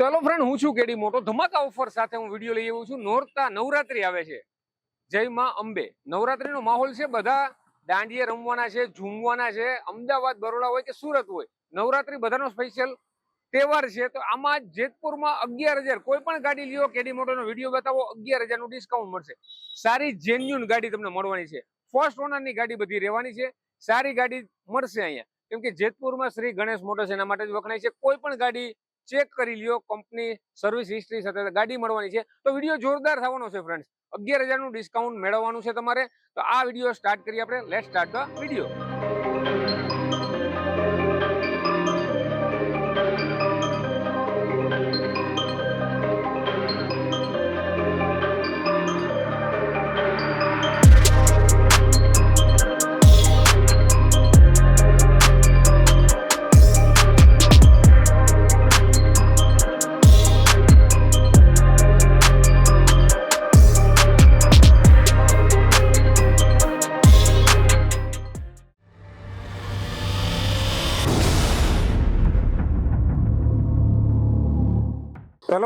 ચાલો ફ્રેન્ડ હું છું કેડી મોટો. ધમાકા ઓફર સાથે હું વીડિયો લઈ આવું છું. નોરતા નવરાત્રી આવે છે. જય માં અંબે. નવરાત્રીનો માહોલ છે, બધા દાંડિયા રમવાના છે, ઝૂમવાના છે. અમદાવાદ, બરોડા હોય કે સુરત હોય, નવરાત્રી બધાનો સ્પેશિયલ તહેવાર છે. તો આમાં જેતપુરમાં અગિયાર હજાર, કોઈ પણ ગાડી લ્યો, કેડી મોટોનો વીડિયો બતાવો, અગિયાર હજારનું ડિસ્કાઉન્ટ મળશે. સારી જેન્યુન ગાડી તમને મળવાની છે. ફર્સ્ટ ઓનરની ગાડી બધી રહેવાની છે. સારી ગાડી મળશે અહીંયા. કેમ કે જેતપુરમાં શ્રી ગણેશ મોટર્સ એના માટે જ વખણાય છે. કોઈ પણ ગાડી ચેક કરી લ્યો કંપની સર્વિસ હિસ્ટ્રી સાથે ગાડી મળવાની છે. તો વીડિયો જોરદાર થવાનો છે ફ્રેન્ડ્સ અગિયાર હજારનું ડિસ્કાઉન્ટ મેળવવાનું છે તમારે. તો આ વીડિયો સ્ટાર્ટ કરીએ આપણે. Let start the video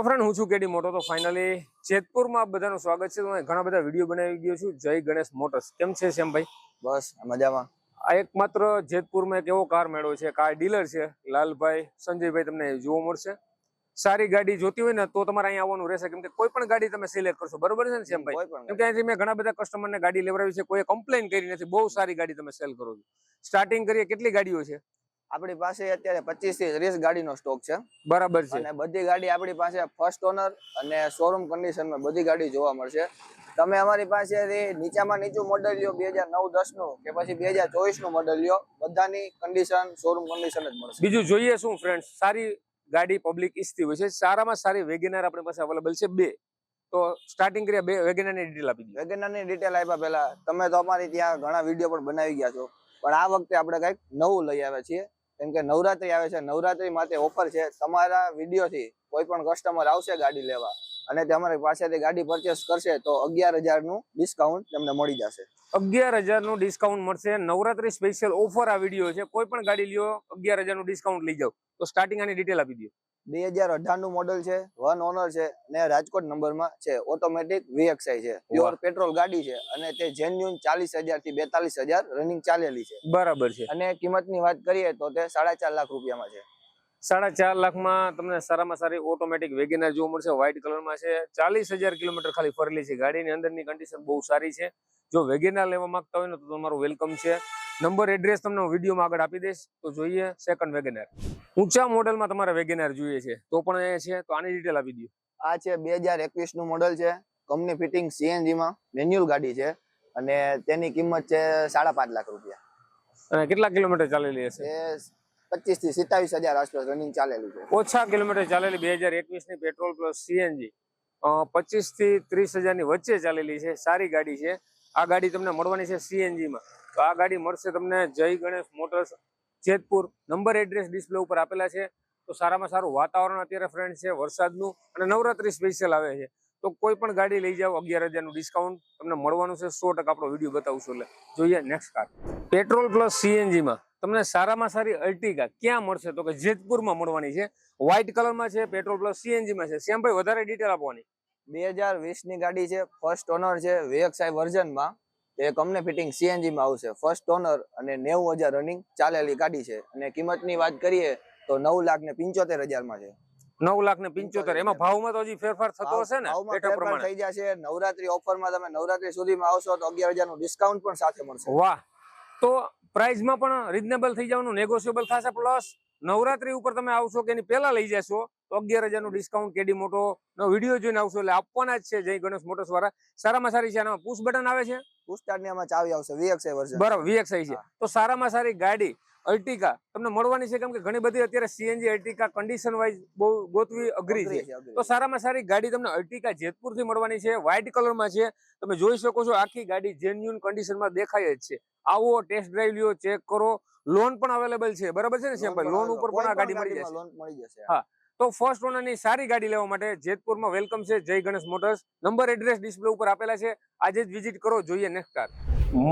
friend હું છું કેડી મોટો. તો ફાઇનલી જેતપુરમાં બધાનું સ્વાગત છે. તો હું ઘણા બધા વીડિયો બનાવી ગયો છું. જય ગણેશ મોટર્સ. કેમ છે શ્યામભાઈ? બસ મજામાં. આ એકમાત્ર જેતપુરમાં એક એવો કાર મેળો છે કાર ડીલર છે લાલભાઈ સંજયભાઈ તમને જોવા મળશે. સારી ગાડી જોતી હોય ને તો તમારે અહીંયા આવવાનું રહેશે. કેમ કે કોઈ પણ ગાડી તમે સિલેક્ટ કરશો. બરોબર છે ને શ્યામભાઈ? કેમ કે અહીંથી મેં ઘણા બધા કસ્ટમરને ગાડી લેવડાવી છે. કોઈ કમ્પ્લેન કરી નથી. બહુ સારી ગાડી તમે સેલ કરો છો. સ્ટાર્ટિંગ કરીએ કેટલી ગાડીઓ છે? આપણી પાસે અત્યારે પચીસથી ત્રીસ ગાડીનો સ્ટોક છે. બરાબર છે. અને બધી ગાડી આપણી પાસે ફર્સ્ટ ઓનર અને શોરૂમ કન્ડિશનમાં બધી ગાડી જોવા મળશે. તમે અમારી પાસેથી નીચામાં નીચું મોડલ લ્યો બે હજાર નવ દસનું કે પછી બે હજાર ચોવીસનું મોડલ લ્યો બધાની કન્ડિશન શોરૂમ કન્ડિશન જ મળશે. બીજું જોઈએ શું ફ્રેન્ડ સારી ગાડી પબ્લિક ઈચ્છતી હોય છે. સારામાં સારી વેગેનાર આપણી પાસે અવેલેબલ છે બે. તો સ્ટાર્ટિંગ કરીએ બે વેગેનારની ડિટેલ આપી દઈએ. વેગનરની ડિટેલ આપ્યા પહેલા. તમે તો અમારી ત્યાં ઘણા વીડિયો પણ બનાવી ગયા છો. પણ આ વખતે આપણે કંઈક નવું લઈ આવ્યા છીએ. કેમ કે નવરાત્રી આવે છે, નવરાત્રી માટે ઓફર છે. તમારા વિડીયોથી કોઈ પણ કસ્ટમર આવશે ગાડી લેવા અને તે અમારી પાસેથી ગાડી પરચેસ કરશે, તો અગિયાર હજારનું ડિસ્કાઉન્ટ તમને મળી જશે. અગિયાર હજારનું ડિસ્કાઉન્ટ મળશે. નવરાત્રી સ્પેશિયલ ઓફર આ વીડિયો છે. કોઈ પણ ગાડી લ્યો, અગિયાર હજારનું ડિસ્કાઉન્ટ લઈ જાઓ. તો સ્ટાર્ટિંગ આની ડિટેલ આપી દો બે હજાર અઢારનું મોડલ છે વન ઓનર છે અને રાજકોટ નંબરમાં છે. ઓટોમેટિક વીએક્સઆઈ છે. પ્યોર પેટ્રોલ ગાડી છે અને તે જેન્યુન ચાલીસ હજારથી બેતાલીસ હજાર રનિંગ ચાલેલી છે. બરાબર છે. અને કિંમતની વાત કરીએ તો તે સાડા ચાર લાખ રૂપિયામાં છે. સાડા ચાર લાખમાં તમને સારામાં સારી ઓટોમેટિક વેગેનાર જોવા મળશે વ્હાઇટ કલરમાં છે. ચાલીસ હજાર કિલોમીટર ખાલી ફરેલી છે. ગાડીની અંદરની કન્ડિશન બહુ સારી છે. જો વેગેનાર લેવા માંગતા હોય ને તો તમારું વેલકમ છે. નંબર એડ્રેસ તમને વિડીયોમાં આગળ આપી દઈશ. તો જોઈએ સેકન્ડ વેગેનાર ઊંચા મોડેલમાં તમારે વેગેનાર જોઈએ છે? તો પણ એ છે તો આની ડિટેલ આપી દો આ છે બે હજારનું મોડલ છે. કંપની ફિટિંગ સીએનજીમાં મેન્યુઅલ ગાડી છે. અને તેની કિંમત છે સાડા પાંચ લાખ રૂપિયા. અને કેટલા કિલોમીટર ચાલેલી હશે? પચીસથી સિત્તાવીસ હજાર આસપાસ રનિંગ ચાલેલું છે. ઓછા કિલોમીટર ચાલેલી બે હજાર એકવીસની પેટ્રોલ પ્લસ સીએનજી પચીસથી ત્રીસ હજારની વચ્ચે ચાલેલી છે. સારી ગાડી છે. આ ગાડી તમને મળવાની છે સીએનજી માં. તો આ ગાડી મળશે તમને Jay Ganesh motors Jetpur. Number address display ઉપર આપેલા છે. તો સારામાં સારું વાતાવરણ અત્યારે ફ્રેન્ડ છે, વરસાદનું અને નવરાત્રી સ્પેશિયલ આવે છે. તો કોઈ પણ ગાડી લઈ જાઓ, અગિયાર હજારનું ડિસ્કાઉન્ટ તમને મળવાનું છે. સો ટકા આપણો વીડિયો બતાવશું એટલે જોઈએ નેક્સ્ટ કાર પેટ્રોલ પ્લસ સીએનજીમાં તમને સારામાં સારી અર્ટિગા ક્યાં મળશે? તો કે જેતપુરમાં મળવાની છે. વ્હાઇટ કલરમાં છે પેટ્રોલ પ્લસ સીએનજીમાં છે. શ્યામભાઈ, વધારે ડિટેલ આપવાની. બે હજાર વીસની ગાડી છે ફર્સ્ટ ઓનર છે વીએક્સઆઈ વર્ઝનમાં. તે કંપની ફિટિંગ સીએનજીમાં આવશે. ફર્સ્ટ ઓનર અને નેવું હજાર રનિંગ ચાલેલી ગાડી છે. અને કિંમતની વાત કરીએ તો નવ લાખ ને પંચોતેર હજારમાં છે. નવ લાખ ને પિંચોતેર. એમાં ભાવમાં તો હજી ફેરફાર થતો હશે ને? ફેરફાર થઈ જશે. નવરાત્રી ઓફરમાં તમે નવરાત્રી સુધીમાં આવશો તો અગિયાર હજારનું ડિસ્કાઉન્ટ પણ સાથે મળશે. વાહ. તો પ્રાઇસમાં પણ રિઝનેબલ થઈ જવાનું નેગોશિયેબલ થશે પ્લસ નવરાત્રી ઉપર તમે આવશો કે એની પહેલા લઈ જશો તો અગિયાર હજારનું ડિસ્કાઉન્ટ કેડી મોટો નો વીડિયો જોઈને આવશો એટલે આપવાના જ છે જય ગણેશ મોટર્સ વાળા. સારામાં સારી છે આમાં પુશ બટન આવે છે? પુસ્તકની આમાં ચાવી આવશે વીએક્સઆઈ વર્ઝન બરાબર વીએક્સઆઈ છે. તો સારામાં સારી ગાડી અર્ટિકા તમને મળવાની છે કેમ કે ઘણી બધી અત્યારે સીએનજી અર્ટિકા કન્ડિશન વાઇઝ બહુ ગોતવી અઘરી છે. તો સારામાં સારી ગાડી તમને અર્ટિકા જેતપુરથી મળવાની છે વ્હાઇટ કલરમાં છે. તમે જોઈ શકો છો આખી ગાડી જેન્યુન કન્ડિશનમાં દેખાય જ છે. આવો ટેસ્ટ ડ્રાઈવ લ્યો ચેક કરો. લોન પણ અવેલેબલ છે. બરાબર છે ને શ્યામભાઈ લોન ઉપર પણ આ ગાડી મળી જશે. લોન મળી જશે હા. તો ફર્સ્ટ ઓનરની સારી ગાડી લેવા માટે જેતપુરમાં વેલકમ છે Jay Ganesh motors number address display ઉપર આપેલા છે. આજે જ વિઝિટ કરો જોઈએ નેક્સ્ટ કાર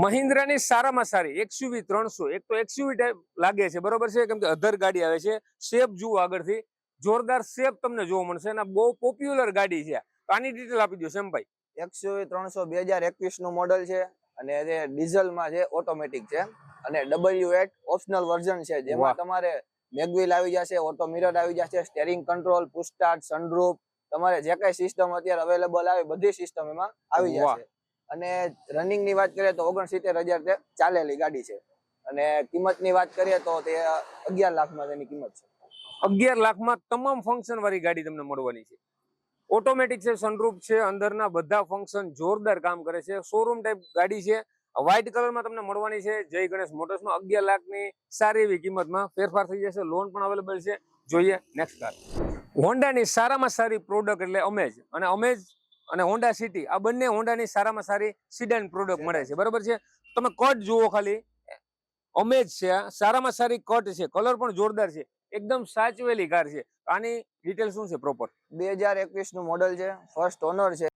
મહિન્દ્રાની સારામાં સારી એક્સયુવી ત્રણસો એક તો એક્સયુવી ટાઈપ લાગે છે બરોબર છે? કેમ કે અધર ગાડી આવે છે. શેપ જુઓ આગળથી. જોરદાર શેપ તમને જોવા મળશે. અને બહુ પોપ્યુલર ગાડી છે આની ડિટેલ આપી દો સેમભાઈ. એક્સયુવી ત્રણસો બે હજાર એકવીસનું મોડલ છે. અને તે ડીઝલમાં છે ઓટોમેટિક છે. અને ડબલ્યુ એટ ઓપ્શનલ વર્ઝન છે. જેમાં તમારે મેગવીલ આવી જશે ઓટો મિરર આવી જશે સ્ટેરિંગ કંટ્રોલ પુસ્ટાર્ટ સનરૂફ તમારે જે કઈ સિસ્ટમ અત્યારે અવેલેબલ આવે બધી સિસ્ટમ એમાં આવી જશે. અને રનિંગની વાત કરીએ તો ઓગણસિત્તેર હજાર ચાલેલી ગાડી છે. અને કિંમતની વાત કરીએ તો તે અગિયાર લાખમાં તેની કિંમત છે. અગિયાર લાખમાં તમામ ફંક્શન વાળી ગાડી તમને મળવાની છે. ઓટોમેટિક છે સનરૂફ છે અંદરના બધા ફંક્શન જોરદાર કામ કરે છે. શોરૂમ ટાઈપ ગાડી છે. વ્હાઇટ કલરમાં તમને મળવાની છે. જય ગણેશ મોટર્સમાં અગિયાર લાખની સારી એવી કિંમતમાં ફેરફાર થઈ જશે. લોન પણ અવેલેબલ છે. જોઈએ નેક્સ્ટ કાર હોન્ડાની સારામાં સારી પ્રોડક્ટ એટલે અમેજ અને અમેજ અને હોન્ડા સિટી આ બંને હોન્ડાની સારામાં સારી સિડન પ્રોડક્ટ મળે છે. બરાબર છે? તમે કટ જુઓ ખાલી. અમેજ છે સારામાં સારી કટ છે. કલર પણ જોરદાર છે. એકદમ સાચવેલી કાર છે. આની ડિટેલ શું છે પ્રોપર બે હજાર એકવીસ મોડલ છે. ફર્સ્ટ ઓનર છે.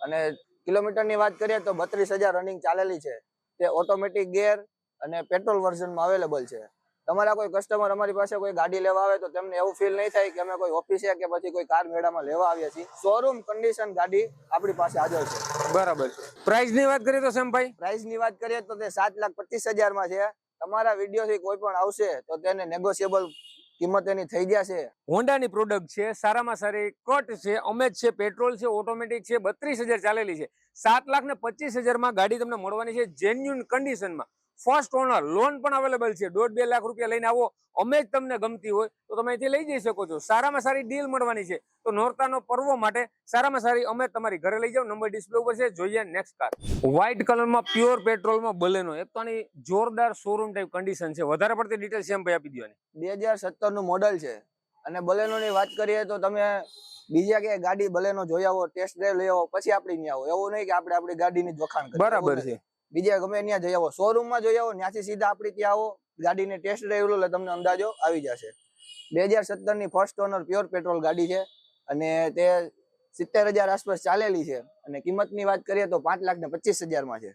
અને કિલોમીટરની વાત કરીએ તો બત્રીસ રનિંગ ચાલેલી છે. તે ઓટોમેટિક ગેર અને પેટ્રોલ વર્ઝનમાં અવેલેબલ છે. તમારા કોઈ કસ્ટમર અમારી પાસે કોઈ ગાડી લેવા આવે તો તેમને એવું ફીલ નહીં થાય કે અમે કોઈ ઓફિસે કે પછી કોઈ કાર મેળામાં લેવા આવ્યા છીએ. શોરૂમ કન્ડિશન ગાડી આપણી પાસે હાજર છે. બરાબર પ્રાઇસની વાત કરીએ તો સેમભાઈ પ્રાઇસની વાત કરીએ તો તે સાત લાખ પચીસ હજારમાં છે. તમારા વીડિયો થી કોઈ પણ આવશે તો તેને નેગોશિયેબલ કિંમત એની થઈ છે. હોન્ડાની પ્રોડક્ટ છે, સારામાં સારી કટ છે, અમેજ છે પેટ્રોલ છે ઓટોમેટિક છે, બત્રીસ ચાલેલી છે. સાત લાખ ને પચીસ હજારમાં ગાડી તમને મળવાની છે જેન્યુન કન્ડિશનમાં ફર્સ્ટ ઓનર લોન પણ અવેલેબલ છે. દોઢ બે લાખ રૂપિયા લઈને આવો. અમે જ તમને ગમતી હોય તો તમે અહીંથી લઈ જઈ શકો છો. સારામાં સારી ડીલ મળવાની છે. તો નોરતાનો પર્વ માટે સારામાં સારી અમે તમારી ઘરે લઈ જાઓ. નંબર ડિસ્પ્લે ઉપર છે. જોઈએ નેક્સ્ટ કાર વ્હાઇટ કલરમાં પ્યોર પેટ્રોલમાં બલેનો. એક તો આની જોરદાર શોરૂમ ટાઈપ કન્ડિશન છે. વધારે પડતી ડિટેલ સેમ ભાઈ આપી દો બે હજાર સત્તરનું મોડલ છે. અને બલેનો ની વાત કરીએ તો તમે બીજા કે ગાડી બલેનો જોઈ આવો ટેસ્ટ ડ્રાઈવ લઈ આવો પછી આપણી આવો. એવું નહીં કે આપણે આપણી ગાડીની જ વખાણ બરાબર છે. બીજે ગમે ત્યાં જઈ આવો. શોરૂમમાં જોઈ આવો ત્યાંથી સીધા આપડી ત્યાં આવો. ગાડીને ટેસ્ટ ડ્રાઈવ એટલે તમને અંદાજો આવી જશે. બે હજાર સત્તરની ફર્સ્ટ ઓનર પ્યોર પેટ્રોલ ગાડી છે અને તે સિત્તેર હજાર આસપાસ ચાલેલી છે. અને કિંમતની વાત કરીએ તો પાંચ લાખ ને પચીસ હજારમાં છે.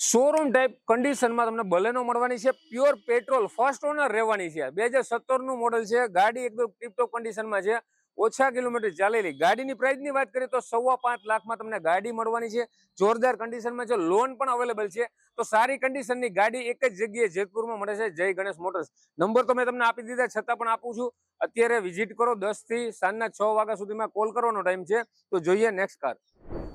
શોરૂમ ટાઈપ કન્ડિશનમાં તમને બલેનો મળવાની છે પ્યોર પેટ્રોલ ફર્સ્ટ ઓનર રહેવાની છે. બે હજાર સત્તરનું મોડલ છે, ગાડી એકદમ ટીપટોપ કન્ડિશનમાં છે. ઓછા કિલોમીટર ચાલેલી. ગાડીની પ્રાઇસની વાત કરીએ તો સવા પાંચ લાખમાં તમને ગાડી મળવાની છે. જોરદાર કન્ડિશનમાં છે. લોન પણ અવેલેબલ છે. તો સારી કન્ડિશનની ગાડી એક જ જગ્યાએ જેતપુરમાં મળે છે. જય ગણેશ મોટર્સ નંબર તો મેં તમને આપી દીધા, છતાં પણ આપું છું. અત્યારે વિઝિટ કરો દસથી સાંજના છ વાગ્યા સુધીમાં કોલ કરવાનો ટાઈમ છે. તો જોઈએ નેક્સ્ટ કાર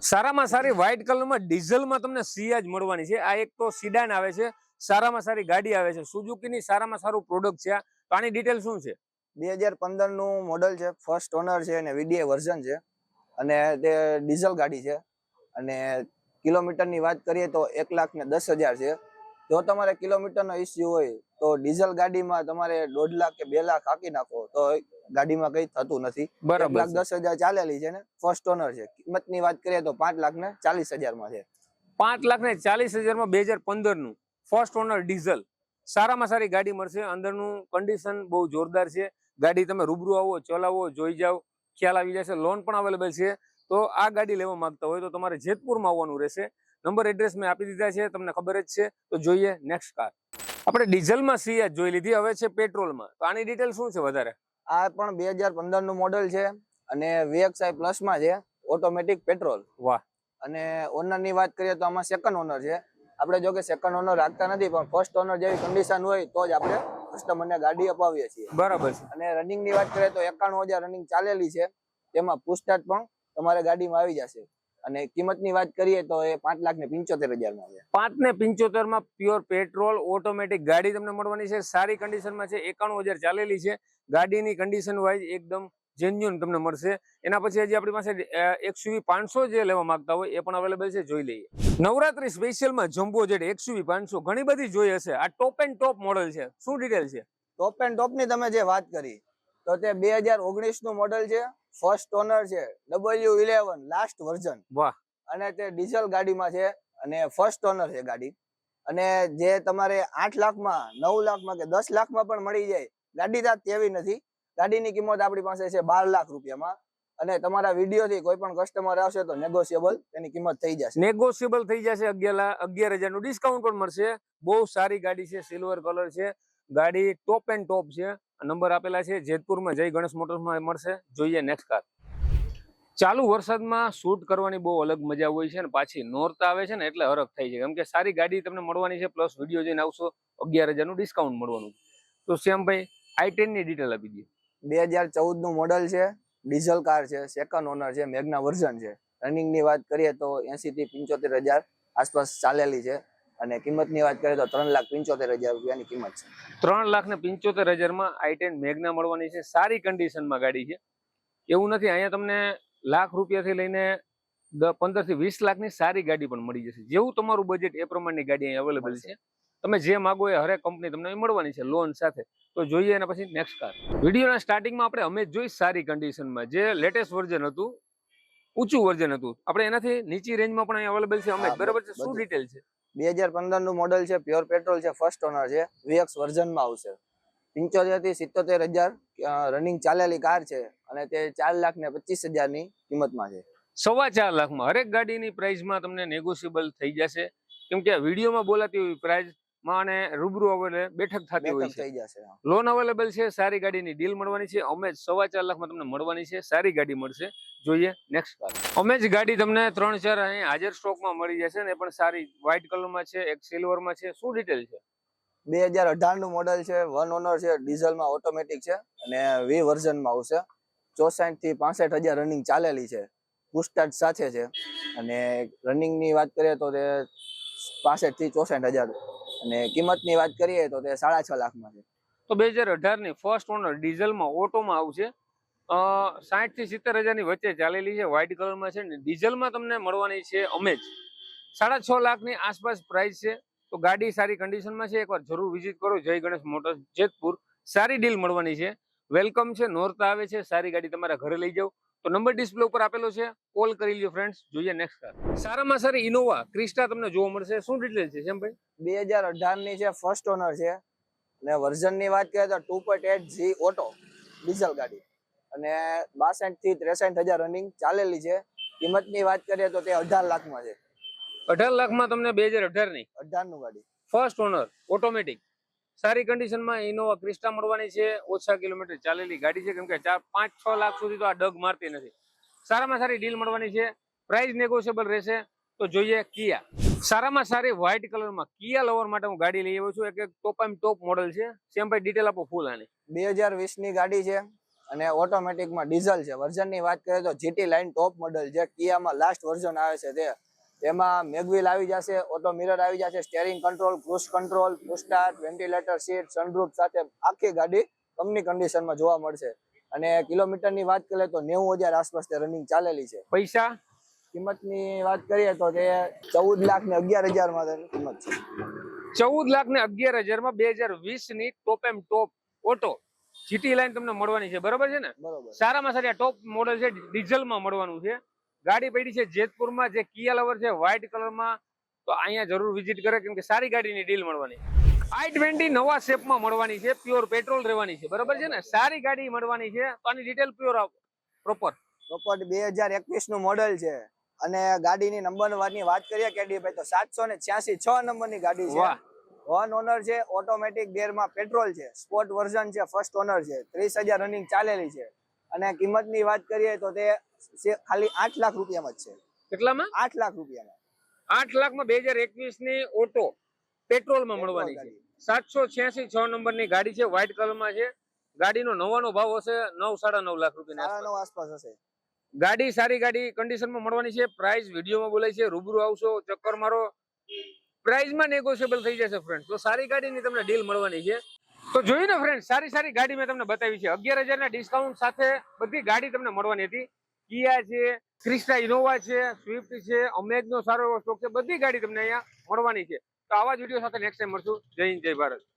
સારામાં સારી વ્હાઇટ કલરમાં ડીઝલમાં તમને સિયાજ મળવાની છે. આ એક તો સિડાન આવે છે. સારામાં સારી ગાડી આવે છે. સુઝુકીની સારામાં સારું પ્રોડક્ટ છે. આની ડિટેલ શું છે? બે હજાર પંદરનું મોડલ છે ફર્સ્ટ ઓનર છે અને વીડીઆઈ વર્ઝન છે. અને તે ડીઝલ ગાડી છે. અને કિલોમીટરની વાત કરીએ તો એક લાખ ને દસ હજાર છે. જો તમારે કિલોમીટરનો ઇસ્યુ હોય તો ડીઝલ ગાડીમાં તમારે દોઢ લાખ કે બે લાખ હાકી નાખો તો ગાડીમાં કઈ થતું નથી. બરાબર લાખ દસ હજાર ચાલેલી છે ને ફર્સ્ટ ઓનર છે. કિંમતની વાત કરીએ તો પાંચ લાખ ને ચાલીસ હજારમાં છે. પાંચ લાખ ને ચાલીસ હજારમાં બે હજાર પંદરનું ફર્સ્ટ ઓનર ડીઝલ સારામાં સારી ગાડી મળશે. અંદરનું કન્ડિશન બહુ જોરદાર છે. ગાડી તમે રૂબરૂ આવો ચલાવો જોઈ જાઓ. ખ્યાલ આવી જશે. લોન પણ અવેલેબલ છે. તો આ ગાડી લેવા માંગતા હોય તો તમારે જેતપુરમાં આવવાનું રહેશે. નંબર એડ્રેસ મેં આપી દીધા છે. તમને ખબર જ છે. તો જોઈએ નેક્સ્ટ કાર આપણે ડીઝલમાં સીએચ જોઈ લીધી. હવે છે પેટ્રોલમાં. તો આની ડિટેલ શું છે વધારે? આ પણ બે હજાર પંદરનું મોડલ છે અને વીએક્સઆઈ પ્લસમાં છે. ઓટોમેટિક પેટ્રોલ વાહ. અને ઓનરની વાત કરીએ તો આમાં સેકન્ડ ઓનર છે. આપણે જો કે સેકન્ડ ઓનર રાખતા નથી પણ ફર્સ્ટ ઓનર જેવી કન્ડિશન હોય તો જ આપણે કસ્ટમરને ગાડી અપાવીએ છીએ. બરાબર છે. અને રનિંગની વાત કરીએ તો એકાણું હજાર રનિંગ ચાલેલી છે. તેમાં પૂછતાછ પણ તમારે ગાડીમાં આવી જશે. અને કિંમતની વાત કરીએ તો એ પાંચ લાખ ને પંચોતેર હજારમાં છે. પાંચ ને પિંચોતેરમાં પ્યોર પેટ્રોલ ઓટોમેટિક ગાડી તમને મળવાની છે. સારી કન્ડિશનમાં છે. એકાણું હજાર ચાલેલી છે. ગાડીની કન્ડિશન વાઇઝ એકદમ જેન્યુન તમને મળશે. એના પછી હજી આપણી પાસે એકસુવી પાંચસો જે લેવા માંગતા હોય એ પણ અવેલેબલ છે જોઈ લઈએ. નવરાત્રી સ્પેશિયલમાં જમ્બો જેટ એકસુવી પાંચસો. ઘણી બધી જોઈ હશે. આ ટોપ એન્ડ ટોપ મોડલ છે. શું ડિટેલ છે? ટોપ એન્ડ ટોપની તમે જે વાત કરી તો તે બે હજારનું મોડલ છે ફર્સ્ટ ઓનર છે ડબલ્યુ ઇલેવન લાસ્ટ વર્ઝન વાહ. અને તે ડીઝલ ગાડીમાં છે અને ફર્સ્ટ ઓનર છે ગાડી. અને જે તમારે આઠ લાખમાં નવ લાખમાં કે દસ લાખમાં પણ મળી જાય ગાડી ત્યાં તેવી નથી. ગાડીની કિંમત આપણી પાસે છે બાર લાખ રૂપિયામાં. અને તમારા વીડિયો થી કોઈ પણ કસ્ટમર આવશે તો નેગોશિયેબલ એની કિંમત થઈ જશે. નેગોશિયેબલ થઈ જશે અગિયાર હજારનું ડિસ્કાઉન્ટ પણ મળશે. બહુ સારી ગાડી છે સિલ્વર કલર છે. ગાડી ટોપ એન્ડ ટોપ છે. નંબર આપેલા છે, જેતપુરમાં જય ગણેશ મોટર્સમાં મળશે. જોઈએ નેક્સ્ટ કાર ચાલુ વરસાદમાં શૂટ કરવાની બહુ અલગ મજા હોય છે અને પાછી નોર્થ આવે છે ને એટલે હરખ થઈ છે. કેમ કે સારી ગાડી તમને મળવાની છે પ્લસ વીડિયો જોઈને આવશો, અગિયાર હજારનું ડિસ્કાઉન્ટ મળવાનું. તો શ્યામભાઈ આઈ ટેનની ડિટેલ આપી દઈએ બે હજાર ચૌદનું મોડલ છે ડીઝલ કાર છે સેકન્ડ ઓનર છે મેગના વર્ઝન છે. રનિંગની વાત કરીએ તો એસી થી પંચોતેર હજાર આસપાસ ચાલેલી છે. અને કિંમતની વાત કરીએ તો ત્રણ લાખ પંચોતેર હજાર રૂપિયાની કિંમત છે. ત્રણ લાખ ને પંચોતેર હજારમાં આઈ ટેન મેગના મળવાની છે, સારી કન્ડિશનમાં ગાડી છે. એવું નથી, અહીંયા તમને લાખ રૂપિયાથી લઈને પંદરથી વીસ લાખની સારી ગાડી પણ મળી જશે. જેવું તમારું બજેટ એ પ્રમાણની ગાડી અહીં અવેલેબલ છે. તમે જે માગો એ હરેક કંપની તમને મળવાની છે લોન સાથે. તો જોઈએ અને પછી નેક્સ્ટ કાર વિડીયોના સ્ટાર્ટિંગમાં આપણે અમે જોઈ સારી કન્ડિશનમાં જે લેટેસ્ટ વર્ઝન હતું ઊંચું વર્ઝન હતું. આપણે એનાથી નીચી રેન્જમાં પણ અહીં અવેલેબલ છે. અમે બરાબર છે. શું ડિટેલ છે? બે હજારનું મોડલ છે પ્યોર પેટ્રોલ છે ફર્સ્ટ ઓનર છે. વીએક્સ વર્ઝનમાં આવશે. પંચોતેરથી સિત્તોતેર હજાર રનિંગ ચાલેલી કાર છે. અને તે ચાર લાખ ને પચીસ હજારની કિંમતમાં છે. સવા ચાર લાખમાં. હરેક ગાડીની પ્રાઇસમાં તમને નેગોશિયેબલ થઈ જશે. કેમ કે વિડીયોમાં બોલાતી હોય અને રૂબરૂ હવે બેઠક થતી હોય છે. લોન અવેલેબલ છે સારી ગાડીની ડીલ મળવાની છે. અમે જ સવા ચાર લાખમાં તમને મળવાની છે સારી ગાડી મળશે. જોઈએ નેક્સ્ટ કાર અમે જ ગાડી તમને ત્રણ ચાર અહીં હાજર સ્ટોકમાં મળી જશે ને પણ સારી વ્હાઇટ કલરમાં છે એક સિલ્વરમાં છે. શું ડિટેલ છે? બે હજાર અઢારનું મોડલ છે વન ઓનર છે ડીઝલમાં ઓટોમેટિક છે અને વી વર્ઝનમાં આવશે. ચોસાઠથી પાસઠ હજાર રનિંગ ચાલેલી છે. પુસ્ટાર્ટ સાથે છે. અને રનિંગની વાત કરીએ તો તે પાસઠથી ચોસઠ હજાર અને કિંમતની વાત કરીએ તો તે સાડા છ લાખમાં છે. તો બે હજાર અઢારની ફર્સ્ટ ઓનર ડીઝલમાં ઓટોમાં આવશે. સાઠથી સિત્તેર હજારની વચ્ચે ચાલેલી છે વ્હાઇટ કલરમાં છે ને ડીઝલમાં તમને મળવાની છે અમે જ સાડા છ લાખની આસપાસ પ્રાઇસ છે. તો ગાડી સારી કન્ડિશનમાં છે, એકવાર જરૂર વિઝિટ કરો. જય ગણેશ મોટર્સ જેતપુર. સારી ડીલ મળવાની છે. વેલકમ છે, નોરતા આવે છે, સારી ગાડી તમારા ઘરે લઈ જાઓ. તો નંબર ડિસ્પ્લે ઉપર આપેલો છે. કોલ કરી લ્યો ફ્રેન્ડ્સ જોઈએ નેક્સ્ટ કાર સારામાં સારી ઇનોવા ક્રિસ્ટા તમને જોવા મળશે. શું ડિટેલ છે જેમ ભાઈ બે હજાર અઢારની છે ફર્સ્ટ ઓનર છે અને વર્ઝનની વાત કરીએ તો two point eight G auto diesel ગાડી. અને બાસઠથી ત્રેસઠ હજાર રનિંગ ચાલેલી છે. કિંમતની વાત કરીએ તો તે અઢાર લાખમાં છે. અઢાર લાખમાં તમને બે હજાર અઢારની. અઢારનું ગાડી. ફર્સ્ટ ઓનર ઓટોમેટિક સારી કન્ડિશનમાં ઇનોવા ક્રિસ્ટા મળવાની છે. ઓછા કિલોમીટર ચાલેલી ગાડી છે. કેમ કે ચાર, પાંચ, છ લાખ સુધી તો આ ડગ મારતી નથી. સારામાં સારી ડીલ મળવાની છે. પ્રાઇસ નેગોશિયેબલ રહેશે. તો જોઈએ કિયા સારામાં સારી વ્હાઇટ કલરમાં કિયા લવર માટે હું ગાડી લઈ આવ્યો છું. એક ટોપ એમ ટોપ મોડલ છે. સેમ ભાઈ ડિટેલ આપો ફૂલ આની. બે હજાર વીસની ગાડી છે અને ઓટોમેટિકમાં ડીઝલ છે. વર્ઝનની વાત કરીએ તો જીટી લાઈન ટોપ મોડલ જે કિયામાં લાસ્ટ વર્ઝન આવે છે તે. તેમાં મેગવિલ આવી જશે ઓટો મિરર આવી જશે steering control cruise control start ventilator seat sunroof સાથે આખી ગાડી કંપની કન્ડિશનમાં જોવા મળશે. અને કિલોમીટરની વાત કરીએ તો નેવું હજાર આસપાસ તે રનિંગ ચાલેલી છે. પૈસા? કિંમતની વાત કરીએ તો તે ચૌદ લાખ ને અગિયાર હજારમાં કિંમત છે. ચૌદ લાખ ને અગિયાર હજારમાં બે હજાર વીસની top M top auto GT line તમને મળવાની છે. બરોબર છે ને? બરોબર. સારામાં સારી આ ટોપ મોડલ છે ડીઝલમાં મળવાનું છે. ગાડી પડી છે જેતપુરમાં જે કિયા લવર છે વ્હાઇટ કલરમાં તો અહીંયા જરૂર વિઝિટ કરે કેમ કે સારી ગાડીની ડીલ મળવાની. આઈ ટ્વેન્ટી નવા શેપમાં મળવાની છે પ્યોર પેટ્રોલ રહેવાની છે. બરોબર છે ને? સારી ગાડી મળવાની છે. તો આની ડિટેલ પ્યોર પ્રોપર પ્રોપર બે હજાર એકવીસનું મોડલ છે. અને ગાડીની નંબરની વાત કરીએ કેડી ભાઈ તો સાતસો ને છ્યાસી છ નંબરની ગાડી છે. વન ઓનર છે ઓટોમેટિક ગેરમાં પેટ્રોલ છે. સ્પોર્ટ વર્ઝન છે ફર્સ્ટ ઓનર છે. ત્રીસ હજાર રનિંગ ચાલેલી છે. અને કિંમતની વાત કરીએ તો તે ખાલી આઠ લાખ રૂપિયામાં જ છે. કેટલામાં? આઠ લાખ રૂપિયામાં. આઠ લાખમાં બે હજાર એકવીસની ઓટો પેટ્રોલમાં મળવાની છે. સાતસો છ્યાસી છ નંબરની ગાડી છે વ્હાઇટ કલરમાં છે. ગાડીનો નવાનો ભાવ હશે નવ સાડા નવ લાખ રૂપિયા આસપાસ. હશે. ગાડી સારી ગાડી કન્ડિશનમાં મળવાની છે પ્રાઇસ વિડીયોમાં બોલાય છે રૂબરૂ આવશો ચક્કર મારો. પ્રાઇસમાં નેગોશિયેબલ થઈ જશે ફ્રેન્ડ તો સારી ગાડીની તમને ડીલ મળવાની છે. તો જોયું ને ફ્રેન્ડ સારી સારી ગાડી મેં તમને બતાવી છે. અગિયાર હજાર ના ડિસ્કાઉન્ટ સાથે બધી ગાડી તમને મળવાની હતી. કિયા છે ક્રિસ્ટા ઇનોવા છે સ્વિફ્ટ છે અમેજનો સારો એવો સ્ટોક છે, બધી ગાડી તમને અહીંયા મળવાની છે. તો આવા જ વીડિયો સાથે નેક્સ્ટ ટાઈમ મળશું. જય હિન્દ, જય ભારત.